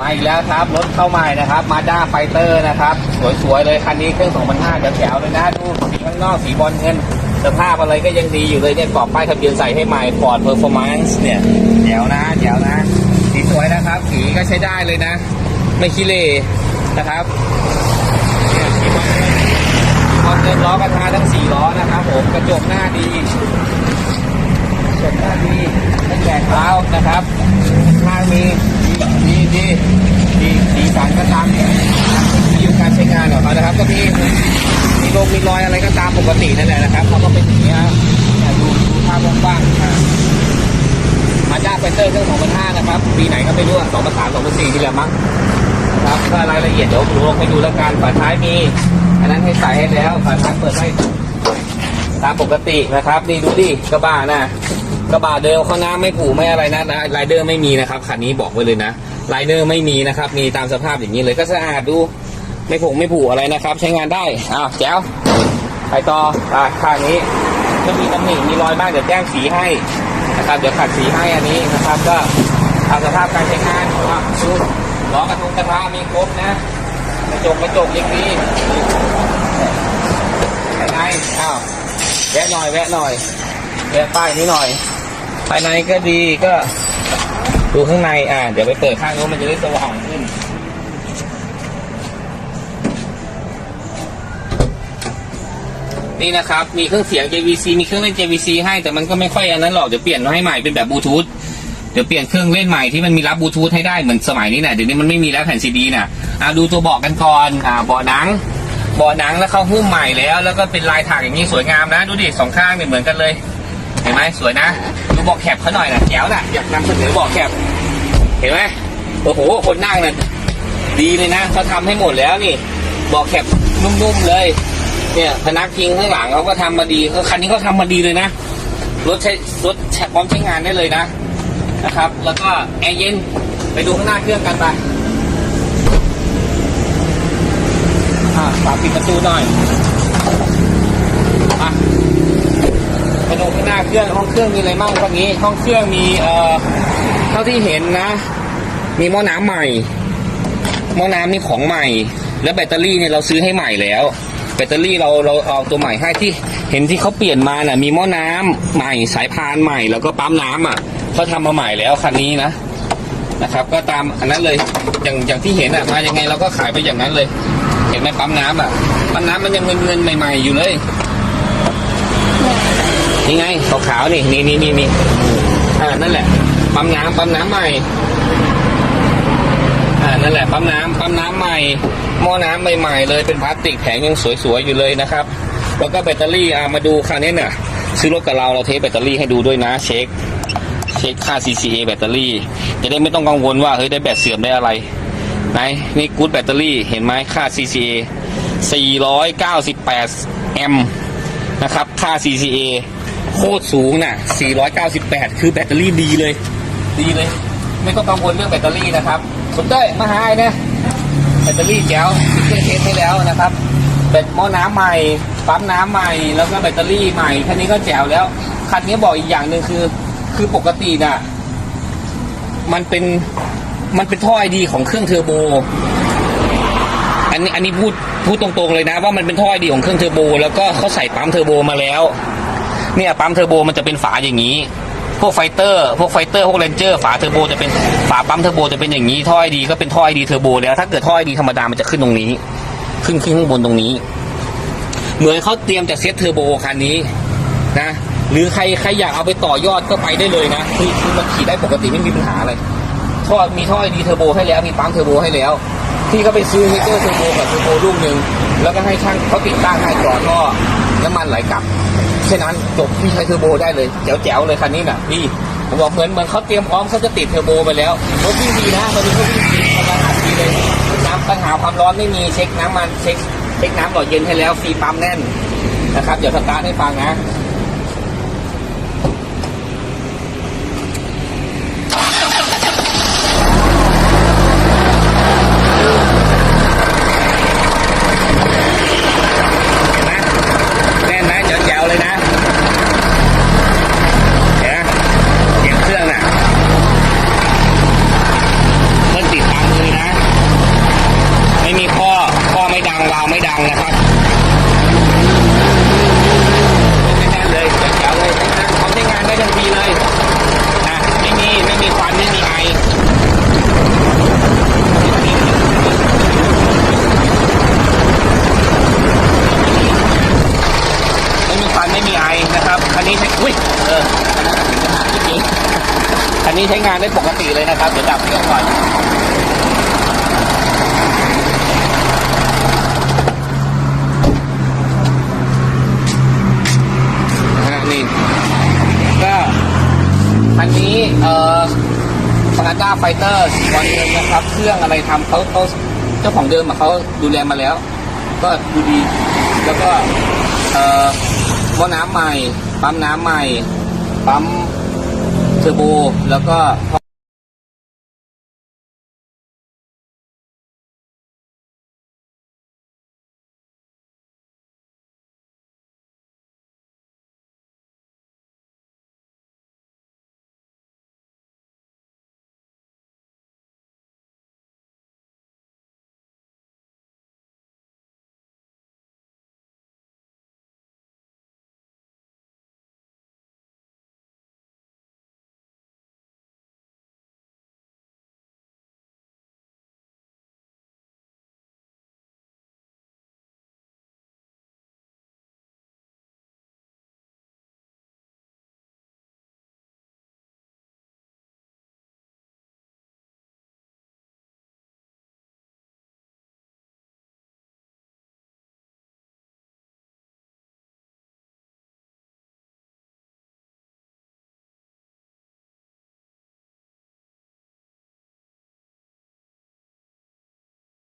มาอีกแล้วครับ รถเข้าใหม่นะครับมาด้าไฟเตอร์นะครับ สวยๆเลยคันนี้เครื่อง2,500เดี๋ยวแถวเลยนะดูสีข้างนอกสีบอลเงินสภาพอะไรก็ยังดีอยู่เลยเนี่ยกรอบป้ายทะเบียนใส่ให้ใหม่ Ford Performance เนี่ยแจ๋วนะแจ๋วนะ สีสวยนะครับ สีก็ใช้ได้เลยนะ ไม่ขี้เหร่นะครับเนี่ยสีบอลเงินสีบอลเงินล้อกระทะทั้งสี่ล้อนะครับผมกระจกหน้าดีเสร็จหน้าดีไม่แตกเท้านะครับข้างมี ดีดีดีสีสันก็ตามเนี่ยมีการใช้งานของเขานะครับ ก็มีมีลงมีรอยอะไรก็ตามปกตินั่นแหละนะครับเขาก็เป็นอย่างนี้ครับเนี่ยดูดูภาพกว้างๆมาด้าเฟเตอร์เครื่อง2005นะครับปีไหนก็ไม่รู้อะ2003 2004ที่แหละมั้งครับถ้ารายละเอียดเดี๋ยวลงไปดูแล้วกันฝาท้ายมี อันนั้นให้ใส่ให้แล้วฝาท้ายเปิดได้ตามปกตินะครับนี่ดูดิกระบะนะกระบะเดิมข้างหน้าไม่ผูไม่อะไรนะไรเดอร์ไม่มีนะครับคันนี้บอกไว้เลยนะ ไรเดอร์ไม่มีนะครับ มีตามสภาพอย่างนี้เลยก็สะอาดดู ไม่ผงไม่ผูอะไรนะครับ ใช้งานได้อ้าวแจ๋วไปต่อ่าข้างนี้ก็มีตำหนิมีรอยบ้างเดี๋ยวแจ้งสีให้นะครับ เดี๋ยวขัดสีให้อันนี้นะครับ ก็ตามสภาพการใช้งานอะดูล้อกระทุงกระทะมีครบนะกระจกกระจกเล็กดียังไงอ้าวแวะหน่อยแวะหน่อยแวะป้ายนี้หน่อยภายในก็ดีก็ ดูข้างในอ่าเดี๋ยวไปเปิดข้างโน้นมันจะได้สว่างขึ้น นี่นะครับ มีเครื่องเสียง JVC มีเครื่องเล่น JVC ให้แต่มันก็ไม่ค่อยอันนั้นหรอก เดี๋ยวเปลี่ยนให้ใหม่เป็นแบบบลูทูธเดี๋ยวเปลี่ยนเครื่องเล่นใหม่ที่มันมีรับบลูทูธให้ได้เหมือนสมัยนี้น่ะเดี๋ยวนี้มันไม่มีแล้วแผ่นซีดีน่ะอ่าดูตัวเบอกกันก่อนอ่าเบาะหนังเบาะหนังแล้วเข้าหุ้มใหม่แล้ว แล้วก็เป็นลายถักอย่างนี้สวยงามนะ ดูดิสองข้างเนี่ยเหมือนกันเลย เห็นไหมสวยนะ ดูเบอกแคบเขาหน่อยนะแจ๋วนะอยากนำเสนอเบอกแคบเห็นไหมโอ้โห คนนั่งน่ะดีเลยนะเขาทำให้หมดแล้วนี่เบอกแคบนุ่มๆเลย เนี่ยพนักพิงข้างหลังเขาก็ทำมาดีคันนี้เขาทำมาดีเลยนะรถใช้รถใช้พร้อมใช้งานได้เลยนะนะครับ แล้วก็แอร์เย็นไปดูข้างหน้าเครื่องกันไปอ่าฝาปิดประตูหน่อยอะ ไปดูข้างหน้าเครื่องห้องเครื่องมีอะไรบ้างตรงนี้ ห้องเครื่องมีเอ่อเท่าที่เห็นนะ มีหม้อน้ำใหม่หม้อน้ำนี่ของใหม่ แล้วแบตเตอรี่เนี่ยเราซื้อให้ใหม่แล้ว แบตเตอรี่เราเราเอาตัวใหม่ให้ที่เห็นที่เขาเปลี่ยนมาน่ะ มีหม้อน้ำใหม่สายพานใหม่แล้วก็ปั๊มน้ำอะเขาทำมาใหม่แล้วคันนี้นะนะครับ ก็ตามอันนั้นเลยอย่างอย่างที่เห็นอะมายังไงเราก็ขายไปอย่างนั้นเลย เห็นไหมปั๊มน้ำอะปั๊มน้ำมันยังเงินเงินใหม่ ๆอยู่เลย นี่ไงขาวๆนี่นี่นี่นี่นี่อ่านั่นแหละ ปั๊มน้ำปั๊มน้ำใหม่อ่านั่นแหละปั๊มน้ำปั๊มน้ำใหม่หม้อน้ำใหม่ๆเลยเป็นพลาสติกแผงยังสวยๆอยู่เลยนะครับ แล้วก็แบตเตอรี่อ่ามาดูคราวนี้เนี่ยซื้อรถกับเราเราเทสแบตเตอรี่ให้ดูด้วยนะเช็คเช็คค่า CCA แบตเตอรี่ จะได้ไม่ต้องกังวลว่าเฮ้ยได้แบตเสื่อมได้อะไรไหนนี่กู๊ดแบตเตอรี่เห็นไหมค่า CCA 498 แอมป์นะครับ ค่า CCA โคตรสูงน่ะ 498 คือแบตเตอรี่ดีเลย ดีเลย ไม่ต้องกังวลเรื่องแบตเตอรี่นะครับสมเต้ยมาหาไอ้นะ แบตเตอรี่แจ๋วติดเครื่องเทสให้แล้วนะครับ แบตหม้อน้ำใหม่ ปั๊มน้ำใหม่ แล้วก็แบตเตอรี่ใหม่คันนี้ก็แจ๋วแล้ว คันนี้บอกอีกอย่างหนึ่งคือ คือปกติน่ะ มันเป็น มันเป็นท่อไอดีของเครื่องเทอร์โบอันนี้อันนี้พูดพูดตรงๆเลยนะว่ามันเป็นท่อไอดีของเครื่องเทอร์โบ แล้วก็เขาใส่ปั๊มเทอร์โบมาแล้ว เนี่ยปั๊มเทอร์โบมันจะเป็นฝาอย่างนี้ พวกไฟเตอร์ พวกไฟเตอร์ พวกเรนเจอร์ ฝาเทอร์โบจะเป็นฝาปั๊มเทอร์โบจะเป็นอย่างนี้ ท่อไอดีก็เป็นท่อไอดีเทอร์โบแล้ว ถ้าเกิดท่อไอดีธรรมดา มันจะขึ้นตรงนี้ ขึ้นขึ้นข้างบนตรงนี้ เหมือนเขาเตรียมจะเซตเทอร์โบคันนี้นะ หรือใครใครอยากเอาไปต่อยอดก็ไปได้เลยนะคือคือมันขี่ได้ปกติไม่มีปัญหาอะไร ท่อมีท่อไอดีเทอร์โบให้แล้ว มีปั๊มเทอร์โบให้แล้วที่เขาไปซื้อฮีเตอร์เทอร์โบกับเทอร์โบลูกหนึ่งแล้วก็ให้ช่างเขาติดตั้งให้ต่อท่อ น้ำมันไหลกลับฉะนั้นจบที่ใช้เทอร์โบได้เลยแจ๋วๆเลยคันนี้น่ะพี่ผมบอกเหมือนเหมือนเขาเตรียมพร้อมเขาจะติดเทอร์โบไปแล้วรถวิ่งดีนะตอนนี้เขาวิ่งดีทำงานหนักดีเลยน้ำปัญหาความร้อนไม่มีเช็คน้ำมันเช็คเช็คน้ำหล่อเย็นให้แล้วฟรีปั๊มแน่นนะครับเดี๋ยวสตาร์ทให้ฟังนะ วาไม่ดังนะครับแน่นเลยเจ๋วเลยพร้อมใช้งานได้ทันทีเลยนะไม่มีไม่มีควันไม่มีไอไม่มีควันไม่มีไอนะครับคันนี้ใช้อุ้ยเออคันนี้ใช้งานได้ปกติเลยนะครับเดี๋ยวดับเครื่องก่อน สกาด้าไฟเตอร์สีบอลเงินนะครับ เครื่องอะไรทำเขาเขาเจ้าของเดิมอะเขาดูแลมาแล้ว ก็ดูดี แล้วก็เอ่อหม้อน้ำใหม่ ปั๊มน้ำใหม่ ปั๊มเทอร์โบ แล้วก็